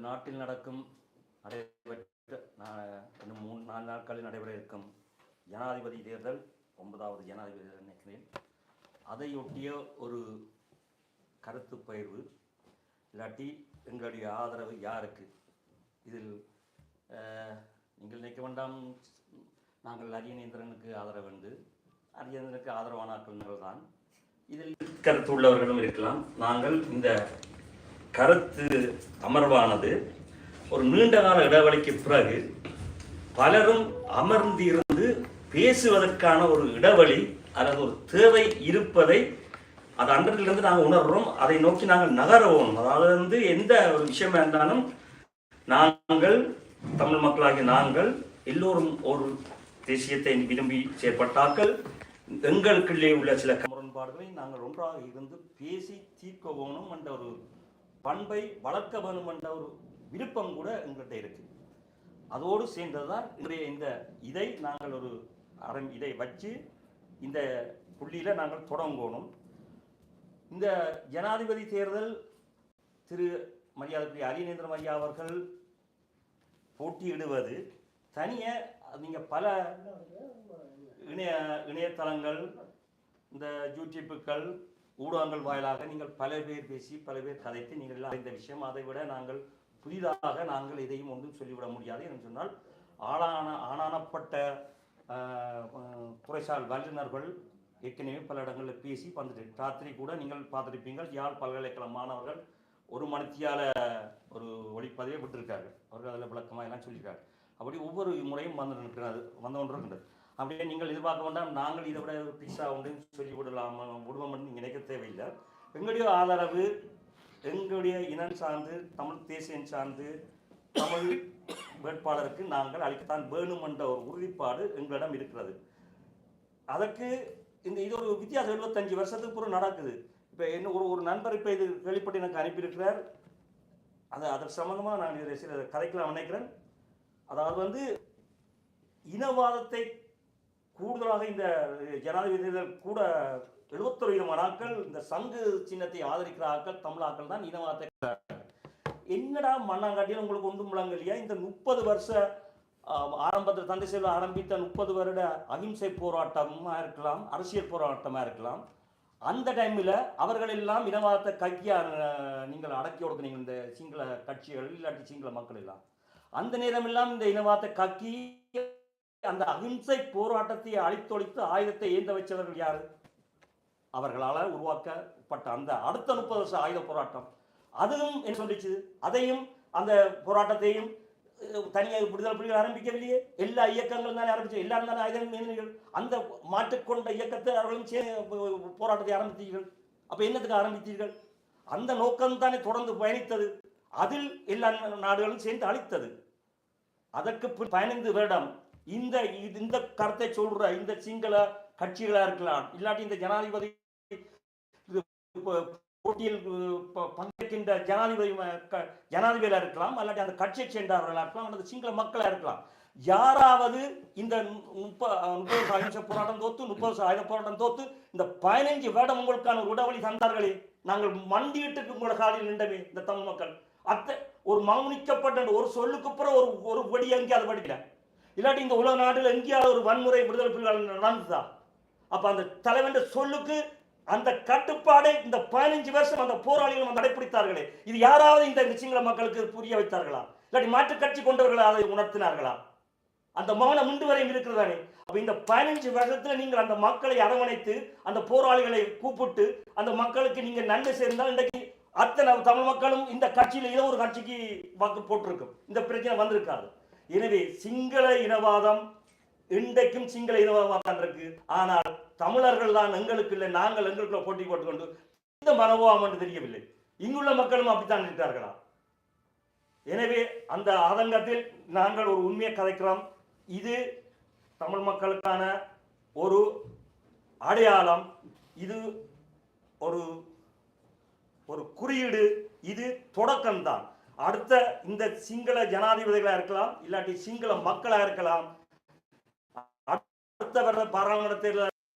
நமது நாட்டில் நடக்கும் நடைபெற்ற இன்னும் மூணு நாலு நாட்களில் நடைபெற இருக்கும் ஜனாதிபதி தேர்தல் ஒன்பதாவது ஜனாதிபதி நினைக்கிறேன். அதையொட்டிய ஒரு கருத்து பயிர்வு இல்லாட்டி எங்களுடைய ஆதரவு யாருக்கு? இதில் நீங்கள் நினைக்க வேண்டாம். நாங்கள் அரியநேந்திரனுக்கு ஆதரவு உண்டு. அரியநேந்திரனுக்கு ஆதரவான ஆட்கள் தான் இதில் கருத்து உள்ளவர்களும் இருக்கலாம். நாங்கள் இந்த கருத்து அமர்வானது ஒரு நீண்ட கால இடைவெளிக்கு பிறகு பலரும் அமர்ந்திருந்து பேசுவதற்கான ஒரு இடைவெளி அல்லது ஒரு தேவை இருப்பதை அது அன்றதிலிருந்து நாங்கள் உணர்றோம். அதை நோக்கி நாங்கள் நகரவோம். அதாவது வந்து எந்த ஒரு விஷயமா இருந்தாலும் நாங்கள் தமிழ் மக்களாகிய நாங்கள் எல்லோரும் ஒரு தேசியத்தை விரும்பி செயற்பட்டாக்கள் எங்களுக்குள்ளே உள்ள சில முரண்பாடுகளை நாங்கள் ஒன்றாக இருந்து பேசி தீர்க்க வேணும் என்ற ஒரு பண்பை வளர்க்க வேணும் என்ற ஒரு விருப்பம் கூட எங்கள்கிட்ட இருக்கு. அதோடு சேர்ந்ததுதான் இன்றைய இந்த இதை நாங்கள் ஒரு அரம் இதை வச்சு இந்த புள்ளியில் நாங்கள் தொடங்கணும். இந்த ஜனாதிபதி தேர்தல் திரு மரியாதைக்குரிய அரியநேந்திர ஐயா அவர்கள் போட்டியிடுவது தனிய நீங்கள் பல இணைய இணையதளங்கள் இந்த யூடியூப்புகள் ஊடகங்கள் வாயிலாக நீங்கள் பல பேர் பேசி பல பேர் கதைத்து நீங்கள் எல்லாம் அறிந்த விஷயம். அதை விட நாங்கள் புதிதாக நாங்கள் இதையும் ஒன்றும் சொல்லிவிட முடியாது என்று சொன்னால் ஆளான ஆணானப்பட்ட துறைசால் வல்லுநர்கள் ஏற்கனவே பல இடங்களில் பேசி வந்துட்டு ராத்திரி கூட நீங்கள் பார்த்துருப்பீங்கள் யாழ் பல்கலைக்கழக மாணவர்கள் ஒரு மணித்தியால ஒரு ஒளிப்பதிவை விட்டிருக்கார்கள். அவர்கள் அதில் விளக்கமாக எல்லாம் சொல்லியிருக்காரு அப்படி ஒவ்வொரு முறையும் வந்து நிற்கிறது வந்து கொண்டு இருக்கின்றது அப்படியே நீங்கள் எதிர்பார்க்க வேண்டாம் நாங்கள் இதை விட ஒரு பிக்ஸா உண்டு சொல்லி விடலாம் விடுவோம் நீங்கள் நினைக்க தேவையில்லை. எங்களுடைய ஆதரவு எங்களுடைய இனம் சார்ந்து தமிழ் தேசியம் சார்ந்து தமிழ் வேட்பாளருக்கு நாங்கள் அளிக்கத்தான் வேணும் என்ற ஒரு உறுதிப்பாடு எங்களிடம் இருக்கிறது. அதற்கு இந்த இது ஒரு வித்தியாசம் எழுபத்தஞ்சு வருஷத்துக்கு பிறகு நடக்குது. இப்போ என்ன ஒரு ஒரு நண்பர் இப்போ இது கேள்விப்பட்டு எனக்கு அனுப்பியிருக்கிறார். அது அதற்கு சம்மந்தமாக நான் இதை சில கதைக்கலாம் நினைக்கிறேன். அதாவது வந்து இனவாதத்தை கூடுதலாக இந்த ஜனாதிபதிகள் கூட எழுபத்தொரு விதமான ஆட்கள் இந்த சங்கு சின்னத்தை ஆதரிக்கிற ஆட்கள் தமிழாக்கள் தான் இனவாதத்தை என்னடா மண்ணாங்காட்டியில் உங்களுக்கு ஒன்றும் முழங்கலையா இந்த முப்பது வருஷ ஆரம்பத்தில் தந்தை செல்வ ஆரம்பித்த முப்பது வருட அகிம்சை போராட்டமாக இருக்கலாம் அரசியல் போராட்டமாக இருக்கலாம். அந்த டைமில் அவர்கள் எல்லாம் இனவாதத்தை கக்கியா நீங்கள் அடக்கி ஒடுக்குனீங்க இந்த சிங்கள கட்சிகள் இல்லாட்டி சிங்கள மக்கள் எல்லாம். அந்த நேரமெல்லாம் இந்த இனவாதத்தை கக்கி அந்த அகிம்சை போராட்டத்தை அழித்தொழித்து ஆயுதத்தை ஏந்த வச்சவர்கள் யாரு? அவர்களால் உருவாக்கப்பட்ட அந்த அடுத்த முப்பது வருஷம் ஆயுத போராட்டம். அதுவும் என்ன சொல்லிச்சு? அதையும் அந்த போராட்டத்தையும் தனியாக விடுதலை புலிகள் ஆரம்பிக்கவில்லையே? எல்லா இயக்கங்களும் தானே ஆரம்பிச்சு எல்லாரும் தானே ஆயுதம் அந்த மாற்றுக்கொண்ட இயக்கத்தை அவர்களும் போராட்டத்தை ஆரம்பித்தீர்கள். அப்போ என்னத்துக்கு ஆரம்பித்தீர்கள்? அந்த நோக்கம் தானே தொடர்ந்து பயணித்தது. அதில் எல்லா நாடுகளும் சேர்ந்து அழித்தது. அதற்கு பின் பதினைந்து வருடம் இந்த இது- இந்த கருத்தை சொல்ற இந்த சிங்கள கட்சிகளா இருக்கலாம். இல்லாட்டி இந்த ஜனாதிபதி போட்டியில் பங்கேற்கின்ற ஜனாதிபதி க- ஜனாதிபதியா இருக்கலாம். அல்லாட்டி அந்த கட்சியை சேர்ந்தவர்களா இருக்கலாம். அல்லது சிங்கள மக்களா இருக்கலாம். யாராவது இந்த முப்ப முப்பது வருஷம் அகிம்சை போராட்டம் தோத்து முப்பது ஆயுத போராட்டம் தோத்து இந்த பதினைஞ்சு வருடம் உங்களுக்கான உடவழி தந்தார்களே நாங்கள் மண்டியிட்டு உங்களை காலில் நின்றமே இந்த தமிழ் மக்கள். அத்தை ஒரு மௌனிக்கப்பட்ட ஒரு சொல்லுக்கு அப்புறம் ஒரு ஒரு வடி அது படிக்கல. இல்லாட்டி இந்த உலக நாட்டில் எங்கேயாவது ஒரு வன்முறை விடுதலை புலிகள் நடந்ததா? அப்ப அந்த தலைவன் சொல்லுக்கு அந்த கட்டுப்பாடை இந்த பதினஞ்சு வருஷம் அந்த போராளிகள் கடைபிடித்தார்களே இது யாராவது இந்த விஷயங்களை சிங்கள மக்களுக்கு புரிய வைத்தார்களா? இல்லாட்டி மாற்றுக் கட்சி கொண்டவர்கள் அதை உணர்த்தினார்களா? அந்த மௌனம் இன்று வரையும் இருக்கிறதானே? அப்போ இந்த பதினஞ்சு வருஷத்துல நீங்கள் அந்த மக்களை அரவணைத்து அந்த போராளிகளை கூப்பிட்டு அந்த மக்களுக்கு நீங்க நன்மை சேர்ந்தால் இன்றைக்கு அத்தனை தமிழ் மக்களும் இந்த கட்சியில ஏதோ ஒரு கட்சிக்கு வாக்கு போட்டிருக்கும். இந்த பிரச்சனை வந்திருக்காது. எனவே சிங்கள இனவாதம் இன்றைக்கும் சிங்கள இனவாதம் தான் இருக்கு. ஆனால் தமிழர்கள் தான் எங்களுக்கு இல்லை நாங்கள் எங்களுக்குள்ள போட்டி போட்டுக்கொண்டு இந்த மனோபாவம் என்று தெரியவில்லை. இங்குள்ள மக்களும் அப்படித்தான் இருக்கிறார்களா எனவே அந்த ஆதங்கத்தில் நாங்கள் ஒரு உண்மையை கதைக்கிறோம் இது தமிழ் மக்களுக்கான ஒரு அடையாளம். இது ஒரு ஒரு குறியீடு. இது தொடக்கம்தான். அடுத்த இந்த சிங்கள ஜனாதிபதிகளா இருக்கலாம் இல்லாட்டி சிங்கள மக்களா இருக்கலாம் அடுத்த வர பாராளுமன்ற தேர்தல்